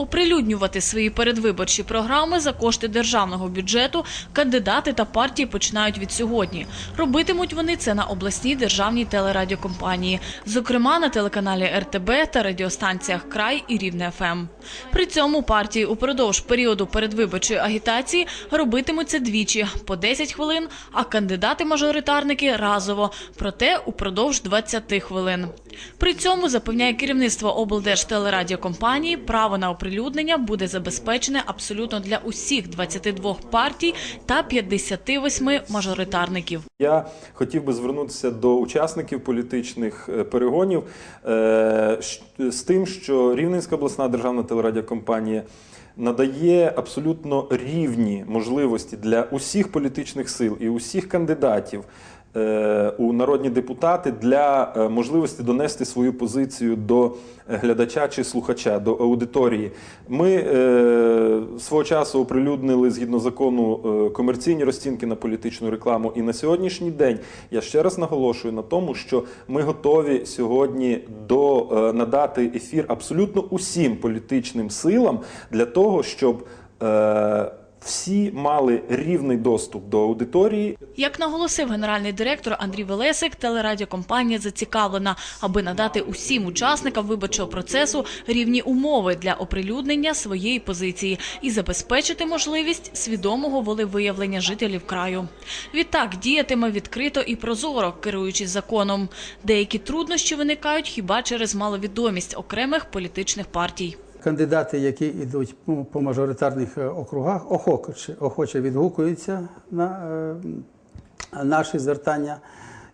Оприлюднювати свої передвиборчі програми за кошти державного бюджету кандидати та партії починають від сьогодні. Робитимуть вони це на обласній державній телерадіокомпанії, зокрема на телеканалі РТБ та радіостанціях Край і Рівне ФМ. При цьому партії упродовж періоду передвиборчої агітації робитимуть це двічі по 10 хвилин, а кандидати-мажоритарники разово, проте упродовж 20 хвилин. При цьому запевняє керівництво облдержтелерадіокомпанії, право на оприлюднення буде забезпечене абсолютно для усіх 22 партій та 58 мажоритарників. Я хотів би звернутися до учасників політичних е, перегонів е, з тим, що Рівненська обласна державна телерадіокомпанія надає абсолютно рівні можливості для усіх політичних сил і усіх кандидатів. Е, У народні депутати для е, можливості донести свою позицію до глядача чи слухача, до аудиторії. Ми е, свого часу оприлюднили згідно закону комерційні розцінки на політичну рекламу. І на сьогоднішній день я ще раз наголошую на тому, що ми готові сьогодні до надати ефір абсолютно усім політичним силам для того, щоб всі мали рівний доступ до аудиторії Як наголосив генеральний директор Андрій Велесик, телерадіокомпанія зацікавлена, аби надати усім учасникам виборчого процесу рівні умови для оприлюднення своєї позиції і забезпечити можливість свідомого волевиявлення жителів краю. Відтак діятиме відкрито і прозоро, керуючись законом. Деякі труднощі виникають хіба через маловідомість окремих політичних партій. Кандидати, які йдуть по- мажоритарних е, округах, охоче, охоче відгукуються на е, наші звертання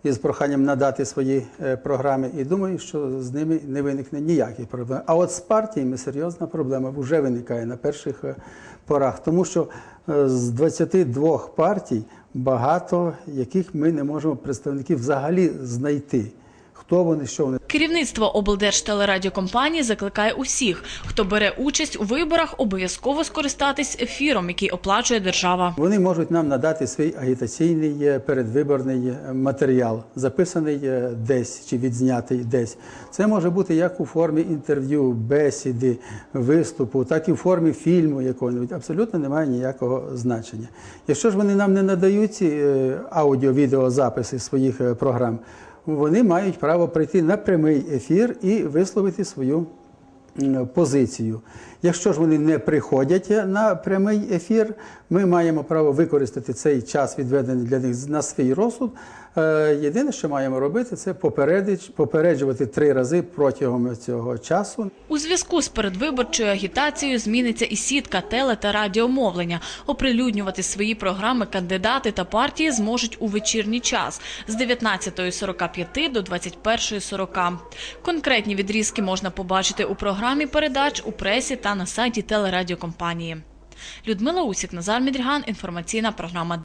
із проханням надати свої е, програми. І думаю, що з ними не виникне ніяких проблем. А от з партіями серйозна проблема вже виникає на перших порах, тому що з 22 партій багато яких ми не можемо представників взагалі знайти. Хто вони, що вони. Керівництво облдержтелерадіокомпанії закликає усіх, хто бере участь у виборах, обов'язково скористатись ефіром, який оплачує держава. Вони можуть нам надати свій агітаційний е, передвиборний е, матеріал, записаний е, десь чи відзнятий десь. Це може бути як у формі інтерв'ю, бесіди, виступу, так і в формі фільму якого-небудь. Абсолютно немає ніякого значення. Якщо ж вони нам не надають аудіо-відеозаписи своїх програм, вони мають право прийти на прямий ефір і висловити свою позицію. Якщо ж вони не приходять на прямий ефір, ми маємо право використати цей час, відведений для них на свій розсуд. Е, Єдине, що маємо робити, це попереджувати три рази протягом цього часу. У зв'язку з передвиборчою агітацією зміниться і сітка теле та радіомовлення. Оприлюднювати свої програми кандидати та партії зможуть у вечірній час з 19.45 до 21.40. Конкретні відрізки можна побачити у програмі передач у пресі та на сайті телерадіокомпанії. Людмила Усік, Назар Мідріган, інформаційна програма